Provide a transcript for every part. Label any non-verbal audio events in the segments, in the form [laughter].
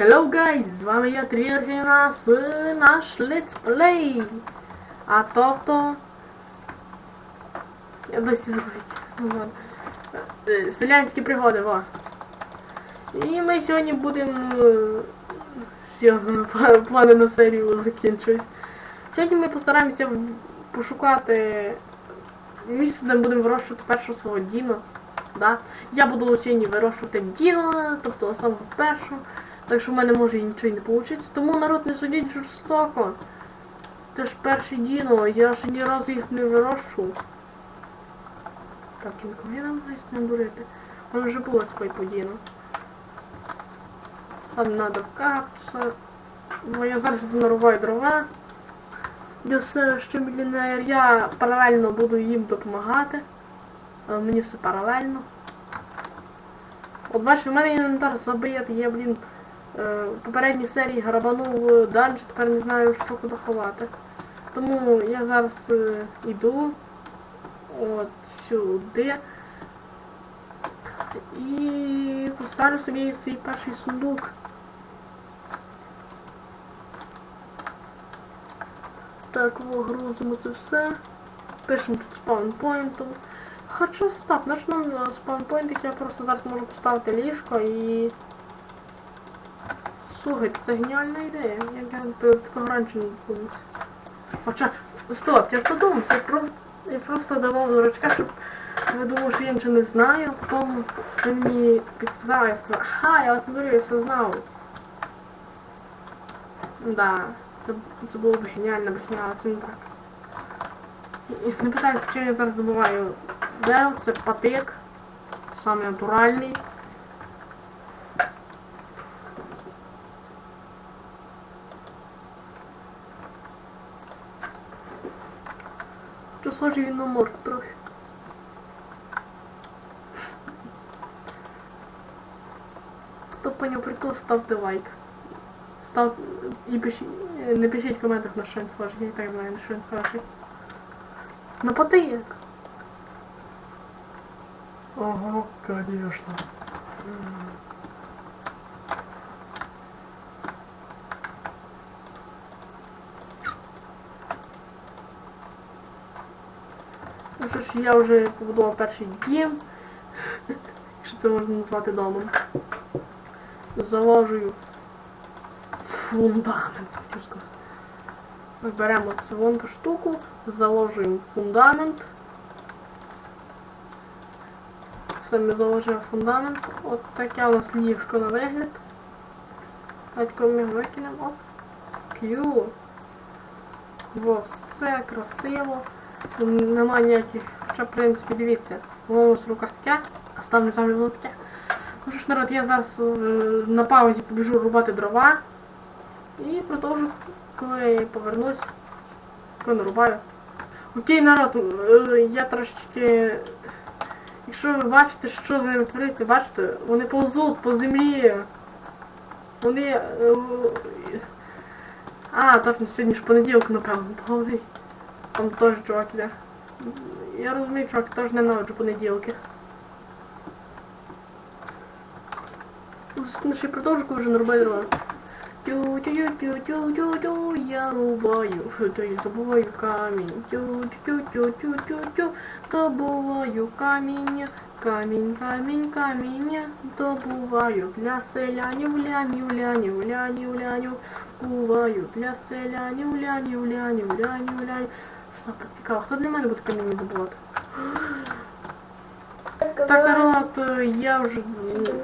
Hello guys! З вами я нас е, наш летсплей. А тобто. Я досі ладно. Е, Селянські пригоди, во. І ми сьогодні будемо. е, Все, [laughs] пла- плани на серію закінчують. Сьогодні ми постараємося пошукати місце, де ми будемо вирощувати першого свого Діно. Да? Я буду сьогодні вирощувати Діно, тобто самого першого. Так що в мене може і нічого не вийде. Тому народ не судіть жорстоко. Це ж перші Діно, я ще ні разу їх не вирощував. Так, нікого я намагаюся не дурити. Воно вже було по Діно. Там надо кактуса. Бо я зараз йду дрова. Я все ще мільйонер. Я паралельно буду їм допомагати. Але мені все паралельно. От бачите, в мене інвентар забитий, я, блін, в попередній серії грабанув е, далі, тепер не знаю, що куди ховати. Тому я зараз е, іду от сюди і поставлю собі свій перший сундук. Так, грузимо це все. Пишемо тут спаунпойнтом. Хоча стоп, наш нам спаунпойнт, я просто зараз можу поставити ліжко і. Слухайте, це геніальна ідея. Я такого раніше не додумався. Хоча, стоп, я ж додумався, я просто, я просто давав дурачка, щоб ви думали, що я нічого не знаю, потім ви мені підсказали, я сказав, ага, я вас не дурю, я все знав. Да, це, це було б геніальна брехня, але це не так. Не питайте, чим я зараз добуваю дерево, це патик, самий натуральний. Схожий він на морку трохи. Хто поняв прикол, ставте лайк. Став і пишіть, не пишіть в коментах на він схожий, я і так знаю, на що він схожий. На патик. Ага, конечно. Що ж, я вже побудував перший дім. Якщо це можна назвати домом. Заложую фундамент. Ми беремо цю штуку, заложуємо фундамент. Все, ми заложили фундамент. От таке у нас ліжко на вигляд. Давайте ми його викинемо. Оп. К'ю. Во, все красиво. Нема ніяких. Хоча, в принципі, дивіться, воно у нас в руках таке, а ставлю сам воно таке. Ну що ж, народ, я зараз е, на паузі побіжу рубати дрова. І продовжу, коли я повернусь, коли нарубаю. Окей, народ, е, я трошечки. Якщо ви бачите, що з ними твориться, бачите, вони повзуть по землі. Вони. е, А, точно сьогодні ж понеділок, напевно, то вони. Там теж чувак іде. Я розумію, чувак, теж ненавиджу понеділки. Ну, ще й продовжу, коли вже нарубаю дрова. Тю-тю-тю-тю-тю-тю, я рубаю, [laughs] то я добуваю камінь. Тю-тю-тю-тю-тю-тю, добуваю камінь. Камінь, камінь, камінь, добуваю для селянів, лянів, лянів, лянів, лянів, буваю для селянів, лянів, лянів, лянів, лянів. Цікаво, хто для мене буде камінь добувати? Так, народ, я вже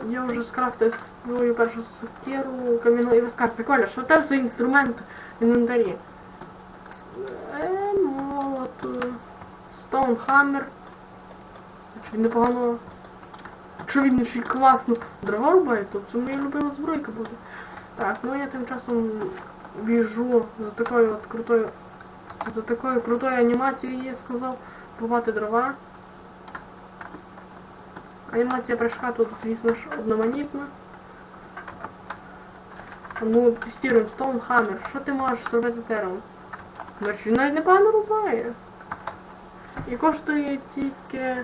я вже скрафтив свою першу сокиру кам'яну і ви скажете, Коля, що там за інструмент в інвентарі? Е, молот, Stonehammer. Чи він непогано? Якщо він ще класно дрова рубає, то це моя любима збройка буде. Так, ну я тим часом біжу за такою от крутою за такою крутою анімацією, я сказав, рубати дрова. Анімація прыжка тут, звісно ж, одноманітна. Ну, тестуємо Stonehammer. Що ти можеш зробити з деревом? Значить, він навіть непогано рубає. І коштує тільки...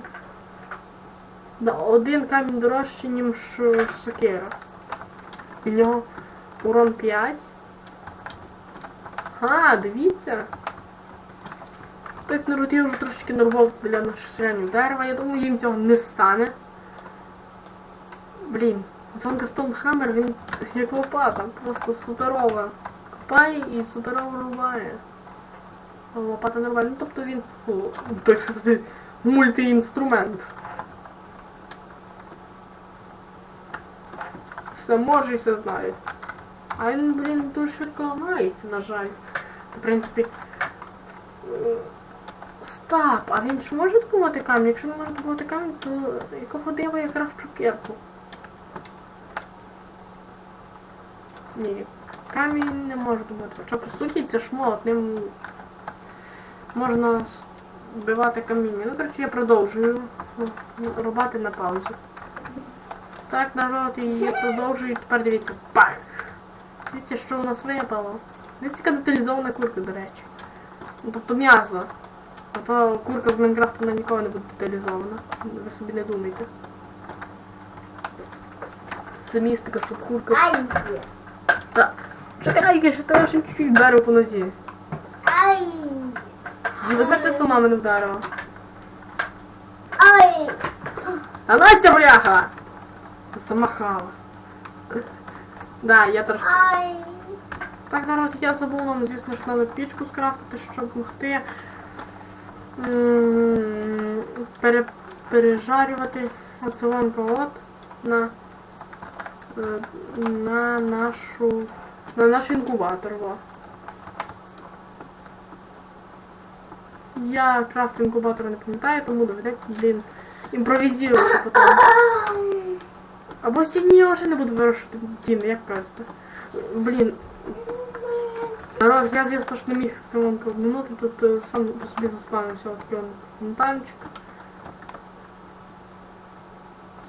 Да, один камінь дорожче, ніж сокира. І нього Урон 5. А, дивіться. Так народ я вже трошечки нарвав для нашого середнього дерева. Я думаю, їм цього не стане. Блін, Зонка Стоунхаммер, він як лопата, просто суперова. Копає і суперово рубає. Лопата нормальна, ну тобто він, ну, так сказати, мультиінструмент. Все може і все знає. А він, блін, дуже швидко ламається, на жаль. В принципі. Стап, а він ж може добувати камінь? Якщо не може добувати камінь, то якого дива я крафчу кирку? Ні, камінь не може добувати. Хоча по суті це шмот, ним можна вбивати каміння. Ну, коротше, я продовжую рубати на паузі. Так, народ, і я продовжую. Тепер дивіться. Пах! Дивіться, що у нас випало. Дивіться, яка деталізована курка, до речі. Ну, тобто м'ясо. А то курка з Майнкрафту вона ніколи не буде деталізована. Ви собі не думайте. Це містика, щоб курка. Ай! Та. Чекай, ще того ще чуть-чуть вдарив по нозі. Ай! І тепер ти сама мене вдарила. Ай! А Настя бляха! Сама хала. Да, я трошки. Ай! Так, народ, я забув нам, звісно ж, нову пічку скрафтити, щоб могти пере, пережарювати оцелонка от на, е, на нашу на наш інкубатор. Во. Я крафт інкубатора не пам'ятаю, тому доведеться, блін, імпровізувати потім. Або сьогодні я вже не буду вирощувати тіни, як кажете. Блін. Народ, я звісно ж не міг з цим обминути, тут е, сам по собі заспавнився такий он фонтанчик.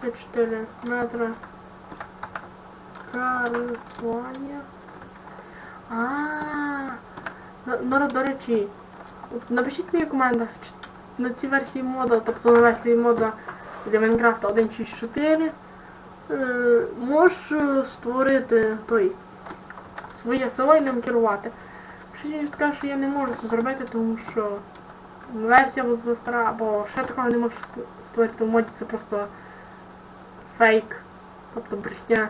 Це 4 метри. Карлонія. А, На- народ, до речі, напишіть мені в коментах, на цій версії мода, тобто на версії мода для Майнкрафта 1.6.4 е, можеш е, створити той своє село і ним керувати. Ж кажу, що я не можу це зробити, тому що версія була стара, або ще такого не можу створити в моді, це просто фейк, тобто брехня.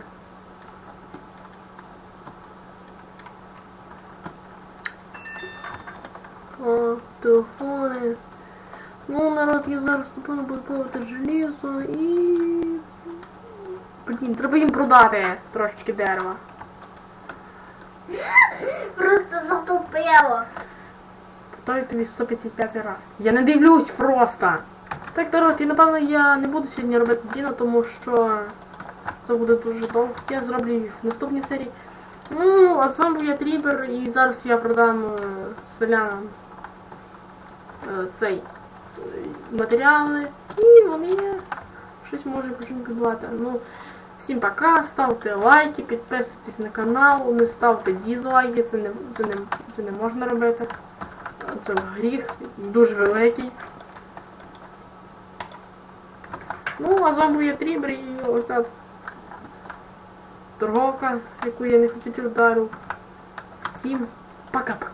О, телефони. Ну, народ, я зараз напевно буду пробувати желізо і. Блін, треба їм продати трошечки дерева. Просто затупило. Повторюю тобі 155 раз. Я не дивлюсь просто. Так, народ, і напевно я не буду сьогодні робити Діно, тому що це буде дуже довго. Я зроблю їх в наступній серії. Ну, а з вами був я Трібер, і зараз я продам е, селянам е, цей е, матеріали. І вони щось можуть почнуть будувати. Ну, всім пока, ставте лайки, підписуйтесь на канал, не ставте дізлайки, це не, це не, це не можна робити. Це гріх, дуже великий. Ну, а з вами був я Трібер і оця торговка, яку я не хотів удару. Всім пока-пока.